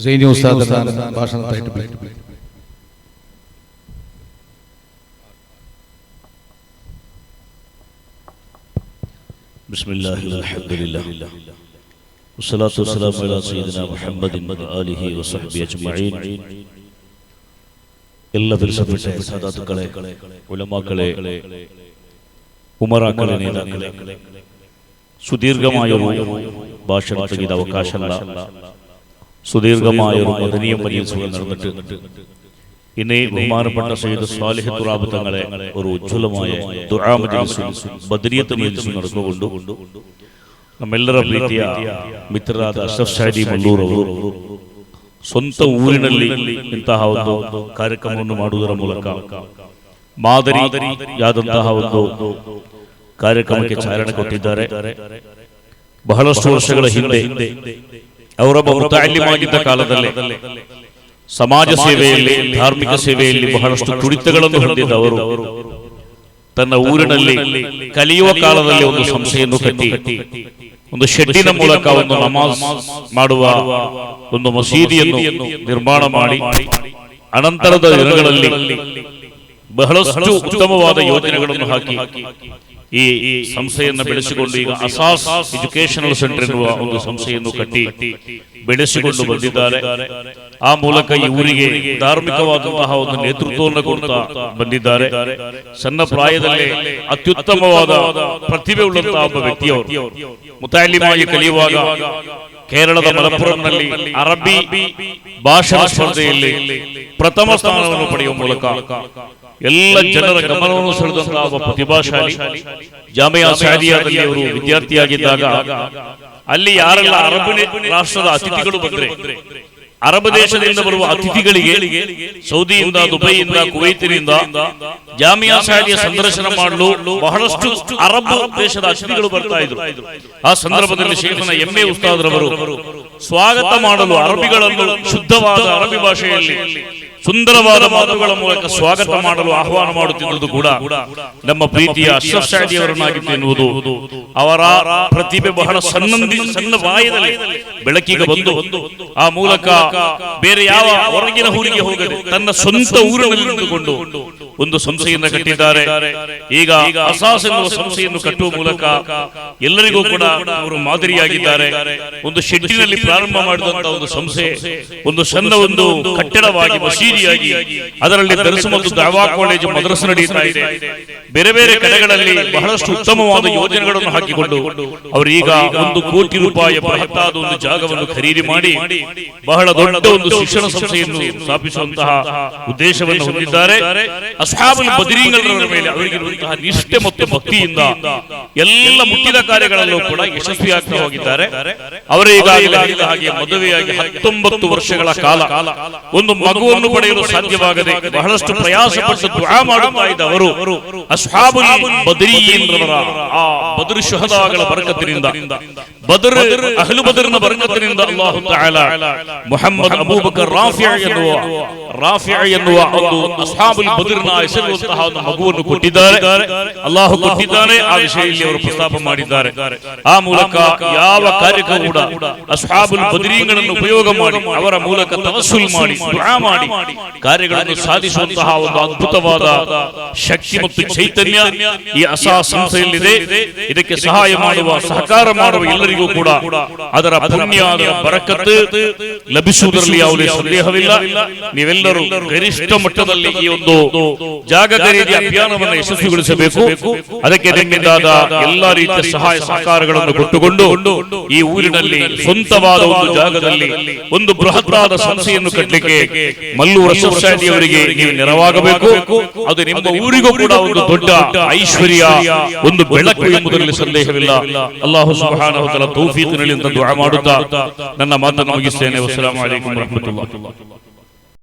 സൈനി ഉസ്താദ് ഭാഷണത്തായിട്ട് പ്ലേ بسم الله والحمد لله والصلاة والسلام على سيدنا محمد وآله وصحبه أجمعين എല്ലാ ഫിൽസഫിന്റെ സാധാത്തുക്കളെ ഉലമാക്കളെ ഉമറാക്കളെ നേതാക്കളെ സുദീർഘമായ ഒരു ഭാഷണത്തിന് ഇത് അവകാശമല്ല സുദീർഘമായ ഒരു മദനീയ മരീസുകൾ നടന്നിട്ട് ഇന്ന് ഈ ബഹുമാനപ്പെട്ട സയ്യിദ് സ്വാലിഹ് തുറാബ് തങ്ങളെ ഒരു ഉജ്ജ്വലമായ ദുആ മജ്ലിസും ബദരിയത്ത് മജ്ലിസും നടന്നുകൊണ്ട് ನಮ್ಮೆಲ್ಲರ ಪ್ರೀತಿಯ ಮಿತ್ರರಾದ ಅಶ್ರಫ್ ಶಾಹಿ ಮಲ್ಲೂರ್ ಅವರು ಸ್ವಂತ ಊರಿನಲ್ಲಿ ಇಂತಹ ಒಂದು ಕಾರ್ಯಕ್ರಮವನ್ನು ಮಾಡುವುದರ ಮೂಲಕ ಮಾದರಿಯಾದಂತಹ ಒಂದು ಕಾರ್ಯಕ್ರಮಕ್ಕೆ ಚಾಲನೆ ಕೊಟ್ಟಿದ್ದಾರೆ ಬಹಳಷ್ಟು ವರ್ಷಗಳ ಹಿಂದೆ ಅವರೊಬ್ಬ ಮುತಾಲಿಮಾಗಿದ್ದ ಕಾಲದಲ್ಲಿ ಸಮಾಜ ಸೇವೆಯಲ್ಲಿ ಧಾರ್ಮಿಕ ಸೇವೆಯಲ್ಲಿ ಬಹಳಷ್ಟು ತುಡಿತಗಳನ್ನು ಹೊಂದಿದ್ದ ಅವರು. ತನ್ನ ಊರಿನಲ್ಲಿ ಕಲಿಯುವ ಕಾಲದಲ್ಲಿ ಒಂದು ಸಂಸ್ಥೆಯನ್ನು ಕಟ್ಟಿ ಒಂದು ಶೆಡ್ಡಿನ ಮೂಲಕ ಒಂದು ನಮಾಜ್ ಮಾಡುವ ಒಂದು ಮಸೀದಿಯನ್ನು ನಿರ್ಮಾಣ ಮಾಡಿ ಅನಂತರದ ದಿನಗಳಲ್ಲಿ ಬಹಳಷ್ಟು ಉತ್ತಮವಾದ ಯೋಜನೆಗಳನ್ನು ಹಾಕಿ. ಈ ಈ ಸಂಸ್ಥೆಯನ್ನು ಬೆಳೆಸಿಕೊಂಡು ಈಗ ಅಸಾಸ್ ಎಜುಕೇಶನಲ್ ಸೆಂಟರ್ ಎನ್ನುವ ಒಂದು ಸಂಸ್ಥೆಯನ್ನು ಕಟ್ಟಿ ಬೆಳೆಸಿಕೊಂಡು ಬಂದಿದ್ದಾರೆ. ಆ ಮೂಲಕ ಈ ಊರಿಗೆ ಧಾರ್ಮಿಕವಾದಂತಹ ಒಂದು ನೇತೃತ್ವವನ್ನು ಕೊಡ್ತಾ ಬಂದಿದ್ದಾರೆ. ಸಣ್ಣ ಪ್ರಾಯದಲ್ಲಿ ಅತ್ಯುತ್ತಮವಾದ ಪ್ರತಿಭೆ ಉಳ್ಳಂತಹ ಒಬ್ಬ ವ್ಯಕ್ತಿಯವರು. ಮುತಾಲಿಮಾಗಿ ಕಲಿಯುವಾಗ ಕೇರಳದ ಮಲಪುರಂನಲ್ಲಿ ಅರಬ್ಬಿ ಭಾಷಾ ಸ್ಪರ್ಧೆಯಲ್ಲಿ ಪ್ರಥಮ ಸ್ಥಾನವನ್ನು ಪಡೆಯುವ ಮೂಲಕ ಎಲ್ಲ ಜನರ ಗಮನವನ್ನು ಸೆಳೆದಂತಹ ಒಬ್ಬ ಪ್ರತಿಭಾಶಾಲಿ ಜಾಮಿಯಾ ಸಾದಿಯಾದಲ್ಲಿ ಅವರು ವಿದ್ಯಾರ್ಥಿಯಾಗಿದ್ದಾಗ ಅಲ್ಲಿ ಯಾರೆಲ್ಲ ಅರಬ್ಬಿ ರಾಷ್ಟ್ರದ ಅತಿಥಿಗಳು ಬಂದ್ರೆ ಅರಬ್ ದೇಶದಿಂದ ಬರುವ ಅತಿಥಿಗಳಿಗೆ ಸೌದಿಯಿಂದ ದುಬೈಯಿಂದ ಕುವೈತಿನಿಂದ ಜಾಮಿಯಾ ಸಾದಿಯ ಸಂದರ್ಶನ ಮಾಡಲು ಬಹಳಷ್ಟು ಅರಬ್ ದೇಶದ ಅತಿಥಿಗಳು ಬರ್ತಾ ಇದ್ರು. ಆ ಸಂದರ್ಭದಲ್ಲಿ ಶೇಖನ ಎಂಎ ಉಸ್ತಾದ್ರವರು ಸ್ವಾಗತ ಮಾಡಲು ಅರಬಿಗಳನ್ನು ಶುದ್ಧವಾದ ಅರಬಿ ಭಾಷೆಯಲ್ಲಿ ಸುಂದರವಾದ ಮಾತುಗಳ ಮೂಲಕ ಸ್ವಾಗತ ಮಾಡಲು ಆಹ್ವಾನ ಮಾಡುತ್ತಿರುವುದು ಕೂಡ ನಮ್ಮ ಪ್ರೀತಿಯ ಅಶ್ರಫ್ ಎನ್ನುವುದು. ಅವರ ಪ್ರತಿಭೆ ಬಹಳ ಸಣ್ಣಂದಿ ಸಣ್ಣ ವಾಯದಲ್ಲಿ ಬೆಳಕಿಗೆ ಬಂದು ಆ ಮೂಲಕ ಬೇರೆ ಯಾವ ಹೊರಗಿನ ಊರಿಗೆ ಹೋಗದೆ ತನ್ನ ಸ್ವಂತ ಊರಿನಲ್ಲಿ ನಿಂತುಕೊಂಡು ಒಂದು ಸಂಸ್ಥೆಯನ್ನು ಕಟ್ಟಿದ್ದಾರೆ. ಈಗ ಅಸಾಸ್ ಎನ್ನುವ ಸಂಸ್ಥೆಯನ್ನು ಕಟ್ಟುವ ಮೂಲಕ ಎಲ್ಲರಿಗೂ ಕೂಡ ಅವರು ಮಾದರಿಯಾಗಿದ್ದಾರೆ. ಒಂದು ಶೆಡ್ಡಿನಲ್ಲಿ ಪ್ರಾರಂಭ ಮಾಡಿದಂತ ಒಂದು ಸಂಸ್ಥೆ ಒಂದು ಸಣ್ಣ ಒಂದು ಕಟ್ಟಡವಾಗಿ ಮಸೀದಿಯಾಗಿ ಅದರಲ್ಲಿ ದರ್ಸು ಮತ್ತು ದಾವಾ ಕಾಲೇಜು ಮದ್ರಸ ನಡೀತಾ ಇದೆ. ಬೇರೆ ಬೇರೆ ಕಡೆಗಳಲ್ಲಿ ಬಹಳಷ್ಟು ಉತ್ತಮವಾದ ಯೋಜನೆಗಳನ್ನು ಹಾಕಿಕೊಂಡು ಅವರೀಗ ಈಗ ಒಂದು ಕೋಟಿ ರೂಪಾಯಿ ಬೃಹತ್ತಾದ ಒಂದು ಜಾಗವನ್ನು ಖರೀದಿ ಮಾಡಿ ಬಹಳ ದೊಡ್ಡ ಒಂದು ಶಿಕ್ಷಣ ಸಂಸ್ಥೆಯನ್ನು ಸ್ಥಾಪಿಸುವಂತಹ ಉದ್ದೇಶವನ್ನು ಹೊಂದಿದ್ದಾರೆ. ಅಸ್ಹಾಬುಲ್ ಬದರೀಂಗರ ಮೇಲೆ ಅವರಿಗಿರುವಂತಹ ನಿಷ್ಠೆ ಮತ್ತು ಭಕ್ತಿಯಿಂದ ಎಲ್ಲ ಮುಟ್ಟಿದ ಕಾರ್ಯಗಳಲ್ಲೂ ಕೂಡ ಯಶಸ್ವಿಯಾಗ್ತಾ ಹೋಗಿದ್ದಾರೆ ಅವರೇ ಈಗಾಗಲೇ ಹೇಳಿದ ಹಾಗೆ ಮದುವೆಯಾಗಿ ಹತ್ತೊಂಬತ್ತು ವರ್ಷಗಳ ಕಾಲ ಒಂದು ಮಗುವನ್ನು ಪಡೆಯಲು ಸಾಧ್ಯವಾಗದೆ ಬಹಳಷ್ಟು ಪ್ರಯಾಸ ಪಟ್ಟು ದುಆ ಮಾಡುತ್ತಾ ಇದ್ದ ಅವರು ಅಸ್ಹಾಬುಲ್ ಬದರೀನ್ರವರ ಆ ಬದರ್ ಶುಹದಾಗಳ ಬರಕತ್ತಿನಿಂದ ಬದರ್ ಅಹ್ಲು ಬದರ್ನ ಬರಕತ್ತಿನಿಂದ ಅಲ್ಲಾಹು ತಆಲಾ ಮುಹಮ್ಮದ್ ಅಬೂಬಕರ್ ರಾಫಿಯಾ ಎನ್ನುವ ರಾಫಿಯಾ ಎನ್ನುವ ಒಂದು ಅಸ್ಹಾಬುಲ್ ಬದರ್ನ ಹೆಸರುವಂತಹ ಒಂದು ಮಗುವನ್ನು ಕೊಟ್ಟಿದ್ದಾರೆ. ಅಲ್ಲಾಹು ಕೊಟ್ಟಿದ್ದಾನೆ. ಆ ವಿಷಯದಲ್ಲಿ ಅವರು ಪ್ರಸ್ತಾಪ ಮಾಡಿದ್ದಾರೆ. ಆ ಮೂಲಕ ಯಾವ ಕಾರ್ಯಕ್ಕೂ ಕೂಡ ಅಸ್ಹಾಬುಲ್ ಬದರೀಗಳನ್ನು ಉಪಯೋಗ ಮಾಡಿ ಅವರ ಮೂಲಕ ತವಸ್ಸುಲ್ ಮಾಡಿ ದುಆ ಮಾಡಿ ಕಾರ್ಯಗಳನ್ನು ಸಾಧಿಸುವಂತಹ ಒಂದು ಅದ್ಭುತವಾದ ಶಕ್ತಿ ಮತ್ತು ಚೈತನ್ಯ ಈ ಅಸಾ ಸಂಸ್ಥೆಯಲ್ಲಿದೆ. ಇದಕ್ಕೆ ಸಹಾಯ ಮಾಡುವ ಸಹಕಾರ ಮಾಡುವ ಎಲ್ಲರಿಗೂ ಕೂಡ ಅದರ ಪುಣ್ಯ ಅದರ ಬರಕತ್ತು ಲಭಿಸುವುದರಲ್ಲಿ ಯಾವುದೇ ಸಂದೇಹವಿಲ್ಲ. ನೀವೆಲ್ಲರೂ ಗರಿಷ್ಠ ಮಟ್ಟದಲ್ಲಿ ಈ ಒಂದು ಜಾಗ ಖರೀದಿ ಅಭಿಯಾನವನ್ನು ಯಶಸ್ವಿಗೊಳಿಸಬೇಕು. ಅದಕ್ಕೆ ನಿಮ್ಮಿಂದಾದ ಎಲ್ಲಾ ರೀತಿಯ ಸಹಾಯ ಸಹಕಾರಗಳನ್ನು ಕೊಟ್ಟುಕೊಂಡು ಈ ಊರಿನಲ್ಲಿ ಸ್ವಂತವಾದ ಒಂದು ಜಾಗದಲ್ಲಿ ಒಂದು ಬೃಹತ್ತಾದ ಸಂಸ್ಥೆಯನ್ನು ಕಟ್ಟಲಿಕ್ಕೆ ಮಲ್ಲೂರ ಅವರಿಗೆ ನೀವು ನೆರವಾಗಬೇಕು. ಅದು ನಿಮ್ಮ ಊರಿಗೂ ಕೂಡ ಒಂದು ದೊಡ್ಡ ಐಶ್ವರ್ಯ ಒಂದು ಬೆಳಕು ಎಂಬುದರಲ್ಲಿ ಸಂದೇಹವಿಲ್ಲ. ಅಲ್ಲಾಹು ಸುಬ್ಹಾನಹು ವ ತೌಫೀಕ್ ತೌಫೀಕಿನಲ್ಲಿ ಅಂತ ದುಆ ಮಾಡುತ್ತಾ ನನ್ನ ಮಾತನ್ನು ಮುಗಿಸ್ತೇನೆ. ಅಸ್ಸಲಾಮು ಅಲೈಕುಂ ವರಹಮತುಲ್ಲಾಹಿ.